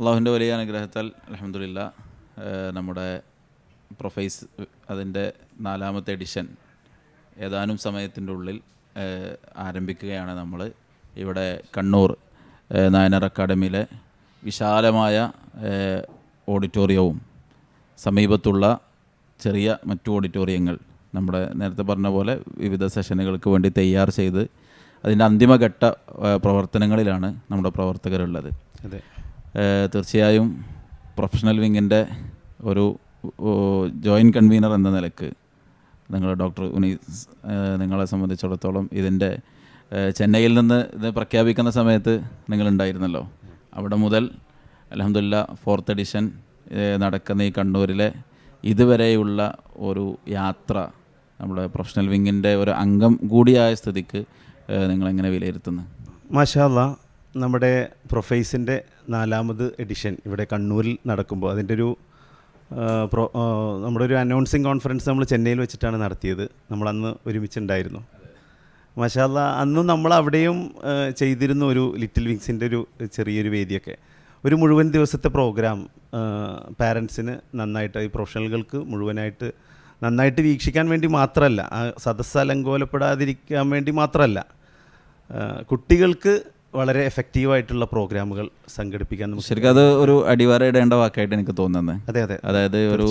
അള്ളാഹുവിന്റെ വലിയ അനുഗ്രഹത്താൽ അലഹമില്ല നമ്മുടെ പ്രൊഫൈസ് അതിന്റെ നാലാമത്തെ എഡിഷൻ ഏതാനും സമയത്തിന്റെ ഉള്ളിൽ ആരംഭിക്കുകയാണ് നമ്മൾ ഇവിടെ കണ്ണൂർ നായനാർ അക്കാഡമിയിലെ വിശാലമായ ഓഡിറ്റോറിയവും സമീപത്തുള്ള ചെറിയ മറ്റു ഓഡിറ്റോറിയങ്ങൾ നമ്മുടെ നേരത്തെ പറഞ്ഞ പോലെ വിവിധ സെഷനുകൾക്ക് വേണ്ടി തയ്യാർ ചെയ്ത് അതിന്റെ അന്തിമഘട്ട പ്രവർത്തനങ്ങളിലാണ് നമ്മുടെ പ്രവർത്തകരുള്ളത്. അതെ. തീർച്ചയായും പ്രൊഫഷണൽ വിങ്ങിന്റെ ഒരു ജോയിന്റ് കൺവീനർ എന്ന നിലയ്ക്ക് നിങ്ങൾ ഡോക്ടർ ഉനീസ് നിങ്ങളെ സംബന്ധിച്ചിടത്തോളം ഇതിന്റെ ചെന്നൈയിൽ നിന്ന് ഇത് പ്രഖ്യാപിക്കുന്ന സമയത്ത് നിങ്ങളുണ്ടായിരുന്നല്ലോ. അവിടെ മുതൽ അലഹമില്ല ഫോർത്ത് എഡിഷൻ നടക്കുന്ന ഈ കണ്ണൂരിലെ ഇതുവരെയുള്ള ഒരു യാത്ര നമ്മുടെ പ്രൊഫഷണൽ വിങ്ങിന്റെ ഒരു അംഗം കൂടിയായ സ്ഥിതിക്ക് നിങ്ങളെങ്ങനെ വിലയിരുത്തുന്നു? മാഷാല്ല നമ്മുടെ പ്രൊഫൈസിന്റെ നാലാമത് എഡിഷൻ ഇവിടെ കണ്ണൂരിൽ നടക്കുമ്പോൾ അതിന്റെ ഒരു പ്രോ നമ്മുടെ ഒരു അനൗൺസിങ് കോൺഫറൻസ് നമ്മൾ ചെന്നൈയിൽ വെച്ചിട്ടാണ് നടത്തിയത്. നമ്മളന്ന് ഒരുമിച്ചുണ്ടായിരുന്നു. മഷാല്ല അന്നും നമ്മൾ അവിടെയും ചെയ്തിരുന്നു ഒരു ലിറ്റിൽ വിങ്സിന്റെ ഒരു ചെറിയൊരു വേദിയൊക്കെ. ഒരു മുഴുവൻ ദിവസത്തെ പ്രോഗ്രാം പാരൻസിന് നന്നായിട്ട് ഈ പ്രൊഫഷണലുകൾക്ക് മുഴുവനായിട്ട് നന്നായിട്ട് വീക്ഷിക്കാൻ വേണ്ടി മാത്രമല്ല ആ സദസ്സ് അലങ്കോലപ്പെടാതിരിക്കാൻ വേണ്ടി മാത്രമല്ല കുട്ടികൾക്ക് വളരെ എഫക്റ്റീവായിട്ടുള്ള പ്രോഗ്രാമുകൾ സംഘടിപ്പിക്കാൻ നമുക്ക് ശരിക്കും അത് ഒരു അടിവാര ഇടേണ്ട വാക്കായിട്ട് എനിക്ക് തോന്നുന്നത് അതെ അതെ. അതായത് ഒരു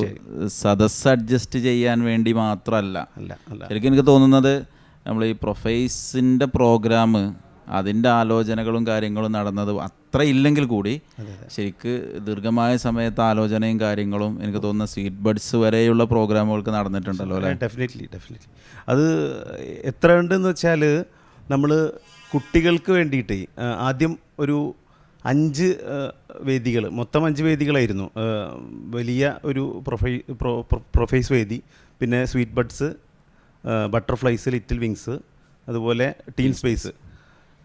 സദസ് അഡ്ജസ്റ്റ് ചെയ്യാൻ വേണ്ടി മാത്രമല്ല. അല്ല അല്ല. ശരിക്കും എനിക്ക് തോന്നുന്നത് നമ്മൾ ഈ പ്രൊഫൈസിന്റെ പ്രോഗ്രാം അതിന്റെ ആലോചനകളും കാര്യങ്ങളും നടന്നത് അത്ര ഇല്ലെങ്കിൽ കൂടി ശരിക്ക് ദീർഘമായ സമയത്ത് ആലോചനയും കാര്യങ്ങളും എനിക്ക് തോന്നുന്ന സ്വീറ്റ് ബഡ്സ് വരെയുള്ള പ്രോഗ്രാമുകൾക്ക് നടന്നിട്ടുണ്ടല്ലോ അല്ലേ? ഡെഫിനറ്റ്ലി ഡെഫിനറ്റ്ലി അത് എത്ര ഉണ്ടെന്ന് വെച്ചാൽ നമ്മൾ കുട്ടികൾക്ക് വേണ്ടിയിട്ട് ആദ്യം ഒരു അഞ്ച് വേദികൾ മൊത്തം അഞ്ച് വേദികളായിരുന്നു. വലിയ ഒരു പ്രൊഫൈ പ്രൊ പ്രൊ- പ്രൊഫൈസ് വേദി പിന്നെ sweet buds butterflies little wings അതുപോലെ ടീൻ സ്പേസ്.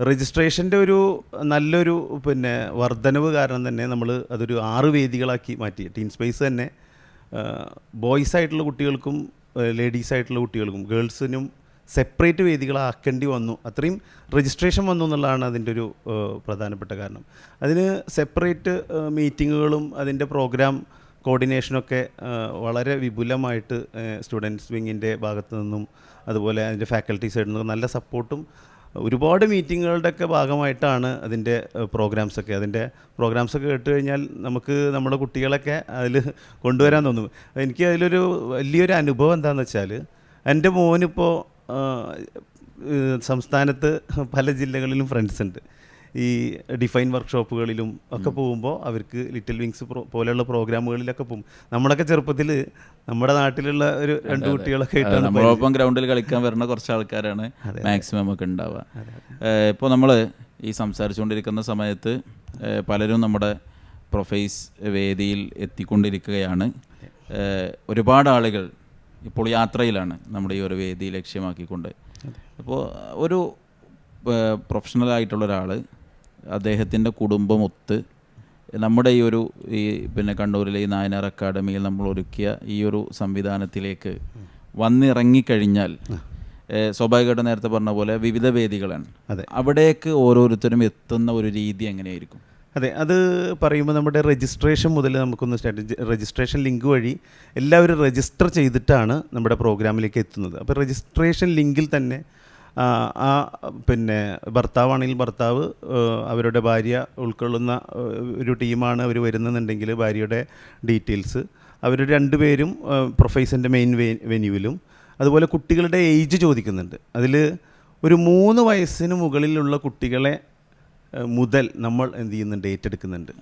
രജിസ്ട്രേഷന്റെ ഒരു നല്ലൊരു പിന്നെ വർധനവ് കാരണം തന്നെ നമ്മൾ അതൊരു ആറ് വേദികളാക്കി മാറ്റി. ടീൻ സ്പേസ് തന്നെ ബോയ്സ് ആയിട്ടുള്ള കുട്ടികൾക്കും ലേഡീസ് ആയിട്ടുള്ള കുട്ടികൾക്കും ഗേൾസിനും സെപ്പറേറ്റ് വേദികളാക്കേണ്ടി വന്നു. അത്രയും രജിസ്ട്രേഷൻ വന്നു എന്നുള്ളതാണ് അതിന്റെ ഒരു പ്രധാനപ്പെട്ട കാരണം. അതിന് സെപ്പറേറ്റ് മീറ്റിങ്ങുകളും അതിന്റെ പ്രോഗ്രാം കോർഡിനേഷനൊക്കെ വളരെ വിപുലമായിട്ട് സ്റ്റുഡൻസ് വിങ്ങിന്റെ ഭാഗത്തു നിന്നും അതുപോലെ അതിന്റെ ഫാക്കൽറ്റി സൈഡിൽ നിന്നും നല്ല സപ്പോർട്ടും ഒരുപാട് മീറ്റിങ്ങുകളുടെ ഒക്കെ ഭാഗമായിട്ടാണ് അതിന്റെ പ്രോഗ്രാംസൊക്കെ അതിന്റെ പ്രോഗ്രാംസൊക്കെ കേട്ട് കഴിഞ്ഞാൽ നമുക്ക് നമ്മുടെ കുട്ടികളൊക്കെ അതിൽ കൊണ്ടുവരാൻ തോന്നും. എനിക്ക് അതിലൊരു വലിയൊരു അനുഭവം എന്താണെന്ന് വെച്ചാൽ എന്റെ മോനിപ്പോൾ സംസ്ഥാനത്ത് പല ജില്ലകളിലും ഫ്രണ്ട്സ് ഉണ്ട്. ഈ ഡിഫൈൻ വർക്ക്ഷോപ്പുകളിലും ഒക്കെ പോകുമ്പോൾ അവർക്ക് ലിറ്റിൽ വിങ്സ് പ്രോ പോലെയുള്ള പ്രോഗ്രാമുകളിലൊക്കെ പോകും. നമ്മളൊക്കെ ചെറുപ്പത്തിൽ നമ്മുടെ നാട്ടിലുള്ള ഒരു രണ്ട് കുട്ടികളൊക്കെ ആയിട്ടാണ് നമ്മളൊപ്പം ഗ്രൗണ്ടിൽ കളിക്കാൻ വരുന്ന കുറച്ച് ആൾക്കാരാണ് മാക്സിമം ഒക്കെ ഉണ്ടാവുക. ഇപ്പോൾ നമ്മൾ ഈ സംസാരിച്ചുകൊണ്ടിരിക്കുന്ന സമയത്ത് പലരും നമ്മുടെ പ്രൊഫൈസ് വേദിയിൽ എത്തിക്കൊണ്ടിരിക്കുകയാണ്. ഒരുപാട് ആളുകൾ ഇപ്പോൾ യാത്രയിലാണ് നമ്മുടെ ഈ ഒരു വേദി ലക്ഷ്യമാക്കിക്കൊണ്ട്. അപ്പോൾ ഒരു പ്രൊഫഷണലായിട്ടുള്ള പ്രൊഫഷണൽ ആയിട്ടുള്ള ഒരാൾ അദ്ദേഹത്തിന്റെ കുടുംബമൊത്ത് നമ്മുടെ ഈ ഒരു ഈ പിന്നെ കണ്ണൂരിലെ ഈ നായനാർ അക്കാഡമിയിൽ നമ്മൾ ഒരുക്കിയ ഈ ഒരു സംവിധാനത്തിലേക്ക് വന്നിറങ്ങിക്കഴിഞ്ഞാൽ സ്വാഭാവികമായിട്ട് നേരത്തെ പറഞ്ഞ പോലെ വിവിധ വേദികളാണ്. അവിടേക്ക് ഓരോരുത്തരും എത്തുന്ന ഒരു രീതി എങ്ങനെയായിരിക്കും? അതെ അത് പറയുമ്പോൾ നമ്മുടെ രജിസ്ട്രേഷൻ മുതൽ നമുക്കൊന്ന് സ്റ്റാർട്ട് രജിസ്ട്രേഷൻ ലിങ്ക് വഴി എല്ലാവരും രജിസ്റ്റർ ചെയ്തിട്ടാണ് നമ്മുടെ പ്രോഗ്രാമിലേക്ക് എത്തുന്നത്. അപ്പോൾ രജിസ്ട്രേഷൻ ലിങ്കിൽ തന്നെ ആ, പിന്നെ ഭർത്താവാണെങ്കിൽ ഭർത്താവ് അവരുടെ ഭാര്യ ഉൾക്കൊള്ളുന്ന ഒരു ടീമാണ് അവർ വരുന്നതെന്നുണ്ടെങ്കിൽ ഭാര്യയുടെ ഡീറ്റെയിൽസ് അവർ രണ്ടുപേരും പ്രൊഫൈസിന്റെ മെയിൻ വെന്യൂവിലും അതുപോലെ കുട്ടികളുടെ ഏജ് ചോദിക്കുന്നുണ്ട്. അതിൽ ഒരു മൂന്ന് വയസ്സിന് മുകളിലുള്ള കുട്ടികളെ മുതൽ നമ്മൾ എന്ത് ചെയ്യുന്നുണ്ട് ഏറ്റെടുക്കുന്നുണ്ട്.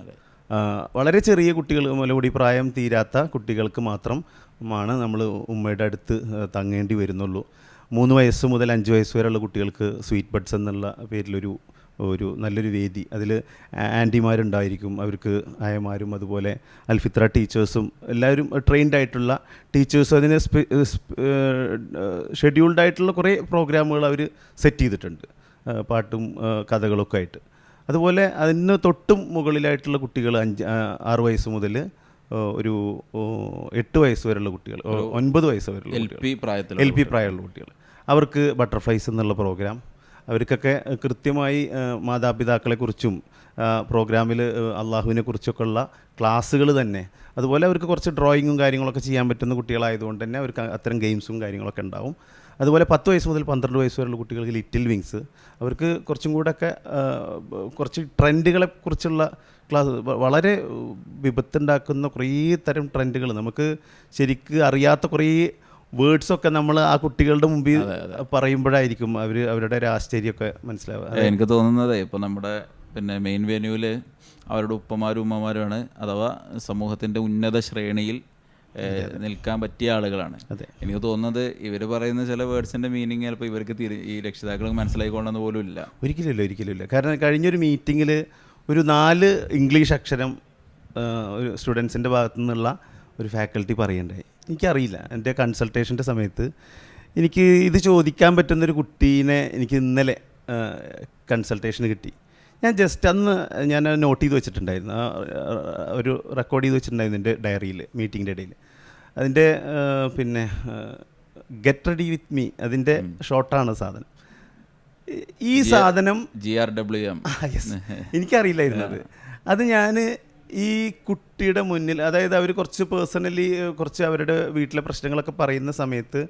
വളരെ ചെറിയ കുട്ടികൾ മുലകുടി പ്രായം തീരാത്ത കുട്ടികൾക്ക് മാത്രം ആണ് നമ്മൾ ഉമ്മയുടെ അടുത്ത് തങ്ങേണ്ടി വരുന്നുള്ളൂ. മൂന്ന് വയസ്സ് മുതൽ അഞ്ച് വയസ്സ് വരെയുള്ള കുട്ടികൾക്ക് സ്വീറ്റ് ബഡ്സ് എന്നുള്ള പേരിലൊരു ഒരു നല്ലൊരു വേദി. അതിൽ ആന്റിമാരുണ്ടായിരിക്കും അവർക്ക് ആയമാരും അതുപോലെ അൽഫിത്ര ടീച്ചേഴ്സും എല്ലാവരും ട്രെയിൻഡ് ആയിട്ടുള്ള ടീച്ചേഴ്സും. അതിന് ഷെഡ്യൂൾഡ് ആയിട്ടുള്ള കുറേ പ്രോഗ്രാമുകൾ അവർ സെറ്റ് ചെയ്തിട്ടുണ്ട്. പാട്ടും കഥകളൊക്കെ ആയിട്ട്. അതുപോലെ അതിന് തൊട്ടും മുകളിലായിട്ടുള്ള കുട്ടികൾ അഞ്ച് ആറ് വയസ്സ് മുതൽ ഒരു എട്ട് വയസ്സ് വരെയുള്ള കുട്ടികൾ ഒൻപത് വയസ്സ് വരെയുള്ള എൽ പി പ്രായത്തിൽ എൽ പി പ്രായമുള്ള കുട്ടികൾ. അവർക്ക് ബട്ടർഫ്ലൈസ് എന്നുള്ള പ്രോഗ്രാം അവർക്കൊക്കെ കൃത്യമായി മാതാപിതാക്കളെക്കുറിച്ചും പ്രോഗ്രാമിൽ അള്ളാഹുവിനെ കുറിച്ചൊക്കെ ഉള്ള ക്ലാസ്സുകൾ തന്നെ. അതുപോലെ അവർക്ക് കുറച്ച് ഡ്രോയിങ്ങും കാര്യങ്ങളൊക്കെ ചെയ്യാൻ പറ്റുന്ന കുട്ടികളായതുകൊണ്ട് തന്നെ അവർക്ക് അത്തരം ഗെയിംസും കാര്യങ്ങളൊക്കെ ഉണ്ടാവും. അതുപോലെ പത്ത് വയസ്സ് മുതൽ പന്ത്രണ്ട് വയസ്സ് വരെയുള്ള കുട്ടികൾക്ക് ലിറ്റിൽ വിങ്സ്. അവർക്ക് കുറച്ചും കൂടെയൊക്കെ കുറച്ച് ട്രെൻഡുകളെ കുറിച്ചുള്ള ക്ലാസ് വളരെ വിപത്തുണ്ടാക്കുന്ന കുറേ തരം ട്രെൻഡുകൾ. നമുക്ക് ശരിക്ക് അറിയാത്ത കുറേ വേർഡ്സൊക്കെ നമ്മൾ ആ കുട്ടികളുടെ മുമ്പിൽ പറയുമ്പോഴായിരിക്കും അവർ അവരുടെ ഒരു ആശ്ചര്യമൊക്കെ മനസ്സിലാവുക. എനിക്ക് തോന്നുന്നത് ഇപ്പോൾ നമ്മുടെ പിന്നെ മെയിൻ വെന്യൂവിൽ അവരുടെ ഉപ്പമാരും ഉമ്മമാരുമാണ് അഥവാ സമൂഹത്തിന്റെ ഉന്നത ശ്രേണിയിൽ നിൽക്കാൻ പറ്റിയ ആളുകളാണ്. എനിക്ക് തോന്നുന്നത് ഇവർ പറയുന്ന ചില വേർഡ്സിന്റെ മീനിങ് ചിലപ്പോൾ ഇവർക്ക് ഈ രക്ഷിതാക്കൾക്ക് മനസ്സിലായിക്കൊണ്ടെന്ന് പോലും ഇല്ല. ഒരിക്കലുമില്ല ഒരിക്കലുമില്ല. കാരണം കഴിഞ്ഞൊരു മീറ്റിങ്ങിൽ ഒരു നാല് ഇംഗ്ലീഷ് അക്ഷരം ഒരു സ്റ്റുഡൻസിന്റെ ഭാഗത്തു നിന്നുള്ള ഒരു ഫാക്കൽറ്റി പറയണ്ടായി. എനിക്കറിയില്ല. എന്റെ കൺസൾട്ടേഷന്റെ സമയത്ത് എനിക്ക് ഇത് ചോദിക്കാൻ പറ്റുന്നൊരു കുട്ടീനെ എനിക്ക് ഇന്നലെ കൺസൾട്ടേഷന് കിട്ടി. ഞാൻ ജസ്റ്റ് അന്ന് ഞാൻ നോട്ട് ചെയ്ത് വെച്ചിട്ടുണ്ടായിരുന്നു. ഒരു റെക്കോർഡ് ചെയ്ത് വെച്ചിട്ടുണ്ടായിരുന്നു എന്റെ ഡയറിയിൽ മീറ്റിങ്ങിന്റെ ഇടയിൽ. അതിന്റെ പിന്നെ ഗെറ്റ് റെഡി വിത്ത് മീ അതിന്റെ ഷോർട്ടാണ് സാധനം. ഈ- സാധനം ജി ആർ ഡബ്ല്യു എം എനിക്കറിയില്ലായിരുന്നു അത്. അത് ഞാൻ ഈ കുട്ടിയുടെ മുന്നിൽ അതായത് അവർ കുറച്ച് പേഴ്സണലി കുറച്ച് അവരുടെ വീട്ടിലെ പ്രശ്നങ്ങളൊക്കെ പറയുന്ന സമയത്ത്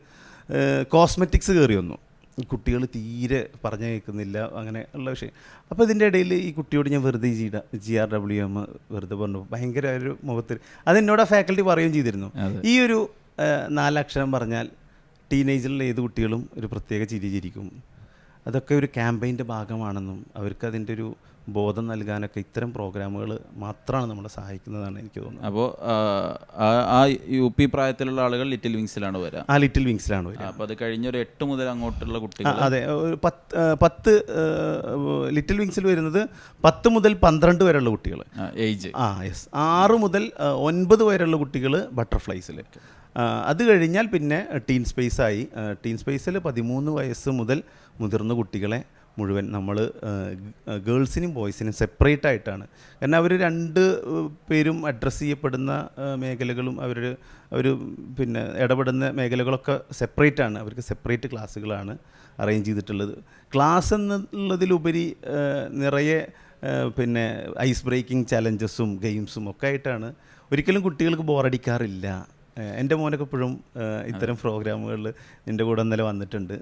കോസ്മെറ്റിക്സ് കയറി വന്നു. കുട്ടികൾ തീരെ പറഞ്ഞു കേൾക്കുന്നില്ല അങ്ങനെ ഉള്ള വിഷയം. അപ്പോൾ ഇതിന്റെ ഇടയിൽ ഈ കുട്ടിയോട് ഞാൻ വെറുതെ G G R W M വെറുതെ പറഞ്ഞു. ഭയങ്കര ഒരു മുഖത്തിൽ അതെന്നോട് ആ ഫാക്കൽറ്റി പറയുകയും ചെയ്തിരുന്നു. ഈ ഒരു നാലക്ഷരം പറഞ്ഞാൽ ടീനേജിലുള്ള ഏത് കുട്ടികളും ഒരു പ്രത്യേക ചിരി ചിരിക്കും. അതൊക്കെ ഒരു ക്യാമ്പയിന്റെ ഭാഗമാണെന്നും അവർക്ക് അതിന്റെ ഒരു ബോധം നൽകാനൊക്കെ ഇത്തരം പ്രോഗ്രാമുകൾ മാത്രമാണ് നമ്മളെ സഹായിക്കുന്നതാണ് എനിക്ക് തോന്നുന്നത്. അപ്പോൾ ആ യു പി പ്രായത്തിലുള്ള ആളുകൾ ലിറ്റിൽ വിങ്സിലാണ് വരിക ആ ലിറ്റിൽ വിങ്സിലാണ് വരിക അപ്പോൾ അത് കഴിഞ്ഞൊരു എട്ട് മുതൽ അങ്ങോട്ടുള്ള കുട്ടികൾ അതെ ഒരു പത്ത് പത്ത് ലിറ്റിൽ വിങ്സിൽ വരുന്നത് പത്ത് മുതൽ പന്ത്രണ്ട് വരെയുള്ള കുട്ടികൾ ഏജ് ആ യെസ് ആറ് മുതൽ ഒൻപത് വരെയുള്ള കുട്ടികൾ ബട്ടർഫ്ലൈസിൽ അത് കഴിഞ്ഞാൽ പിന്നെ ടീൻ സ്പേസായി ടീൻ സ്പേസിൽ പതിമൂന്ന് വയസ്സ് മുതൽ മുതിർന്ന കുട്ടികളെ മുഴുവൻ നമ്മൾ ഗേൾസിനും ബോയ്സിനും സെപ്പറേറ്റ് ആയിട്ടാണ്. കാരണം അവർ രണ്ട് പേരും അഡ്രസ്സ് ചെയ്യപ്പെടുന്ന മേഖലകളും അവർ അവർ പിന്നെ ഇടപെടുന്ന മേഖലകളൊക്കെ സെപ്പറേറ്റ് ആണ്. അവർക്ക് സെപ്പറേറ്റ് ക്ലാസ്സുകളാണ് അറേഞ്ച് ചെയ്തിട്ടുള്ളത്. ക്ലാസ് എന്നുള്ളതിലുപരി നിറയെ പിന്നെ ഐസ് ബ്രേക്കിംഗ് ചലഞ്ചസും ഗെയിംസും ഒക്കെ ആയിട്ടാണ്. ഒരിക്കലും കുട്ടികൾക്ക് ബോറടിക്കാറില്ല. എന്റെ മോനൊക്കെ ഇപ്പോഴും ഇത്തരം പ്രോഗ്രാമുകളിൽ നിന്റെ കൂടെ ഇന്നലെ വന്നിട്ടുണ്ട്.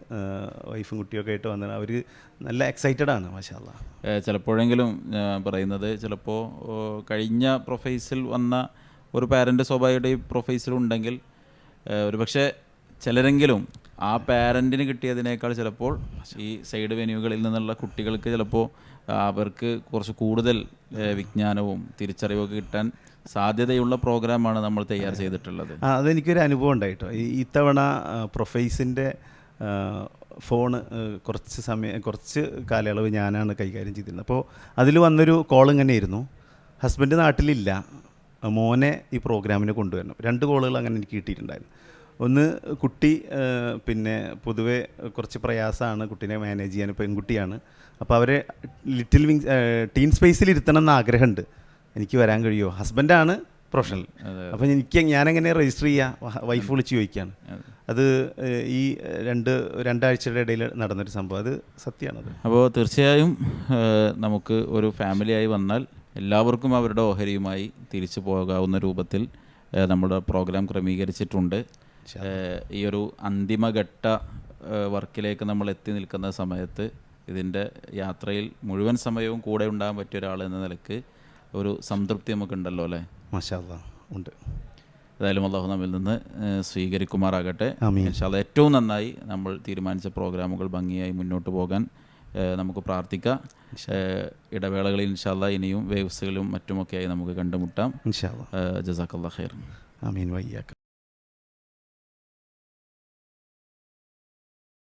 വൈഫും കുട്ടിയൊക്കെ ആയിട്ട് വന്നത് അവർ നല്ല എക്സൈറ്റഡ് ആണ് മാഷാല്ല ചിലപ്പോഴെങ്കിലും ഞാൻ പറയുന്നത് ചിലപ്പോൾ കഴിഞ്ഞ പ്രൊഫൈസിൽ വന്ന ഒരു പാരന്റ് സ്വാഭാവികമായിട്ട് ഈ പ്രൊഫൈസിൽ ഉണ്ടെങ്കിൽ ഏഹ് ഒരു പക്ഷേ ചിലരെങ്കിലും ആ പാരന്റിന് കിട്ടിയതിനേക്കാൾ ചിലപ്പോൾ ഈ സൈഡ് വെന്യൂകളിൽ നിന്നുള്ള കുട്ടികൾക്ക് ചിലപ്പോൾ അവർക്ക് കുറച്ച് കൂടുതൽ വിജ്ഞാനവും തിരിച്ചറിവൊക്കെ കിട്ടാൻ സാധ്യതയുള്ള പ്രോഗ്രാമാണ് നമ്മൾ തയ്യാർ ചെയ്തിട്ടുള്ളത്. അതെനിക്കൊരു അനുഭവം ഉണ്ടായിട്ടോ. ഇത്തവണ പ്രൊഫൈസിന്റെ ഫോണ് കുറച്ച് സമയം കുറച്ച് കാലയളവ് ഞാനാണ് കൈകാര്യം ചെയ്തിരുന്നത്. അപ്പോൾ അതിൽ വന്നൊരു കോൾ ഇങ്ങനെ ആയിരുന്നു ഹസ്ബൻഡ് നാട്ടിലില്ല. മോനെ ഈ പ്രോഗ്രാമിന് കൊണ്ടുവരണം. രണ്ട് കോളുകൾ അങ്ങനെ എനിക്ക് കിട്ടിയിട്ടുണ്ടായിരുന്നു. ഒന്ന് കുട്ടി പിന്നെ പൊതുവെ കുറച്ച് പ്രയാസമാണ് കുട്ടീനെ മാനേജ് ചെയ്യാൻ പെൺകുട്ടിയാണ്. അപ്പോൾ അവരെ ലിറ്റിൽ വിങ് ടീൻ സ്പേസിൽ ഇരുത്തണം എന്ന് ആഗ്രഹമുണ്ട് എനിക്ക് വരാൻ കഴിയുമോ ഹസ്ബൻഡാണ് പ്രൊഫഷണൽ അപ്പോൾ എനിക്ക് ഞാനെങ്ങനെ രജിസ്റ്റർ ചെയ്യുക വൈഫ് വിളിച്ച് ചോദിക്കുകയാണ് അത്. ഈ രണ്ട് രണ്ടാഴ്ചയുടെ ഇടയിൽ നടന്നൊരു സംഭവം. അത് സത്യമാണത് അപ്പോൾ തീർച്ചയായും നമുക്ക് ഒരു ഫാമിലിയായി വന്നാൽ എല്ലാവർക്കും അവരുടെ ഓഹരിയുമായി തിരിച്ചു പോകാവുന്ന രൂപത്തിൽ നമ്മുടെ പ്രോഗ്രാം ക്രമീകരിച്ചിട്ടുണ്ട്. ഈ ഒരു അന്തിമഘട്ട വർക്കിലേക്ക് നമ്മൾ എത്തി നിൽക്കുന്ന സമയത്ത് ഇതിന്റെ യാത്രയിൽ മുഴുവൻ സമയവും കൂടെ ഉണ്ടാകാൻ പറ്റിയ ഒരാൾ എന്ന നിലയ്ക്ക് ഒരു സംതൃപ്തി നമുക്കുണ്ടല്ലോ അല്ലേ? മാഷാ അല്ലാ, ഉണ്ട്. ഏതായാലും അള്ളാഹു നമ്മിൽ നിന്ന് സ്വീകരിക്കുമാറാകട്ടെ. അത് ഇൻഷാല്ല ഏറ്റവും നന്നായി നമ്മൾ തീരുമാനിച്ച പ്രോഗ്രാമുകൾ ഭംഗിയായി മുന്നോട്ട് പോകാൻ നമുക്ക് പ്രാർത്ഥിക്കാം. ഇടവേളകളിൽ ഇൻഷാല്ല ഇനിയും വേവ്സുകളും മറ്റുമൊക്കെയായി നമുക്ക് കണ്ടുമുട്ടാം. ജസാക്കല്ലാ ഖൈർ. ആമീൻ. വയ്യാക്ക.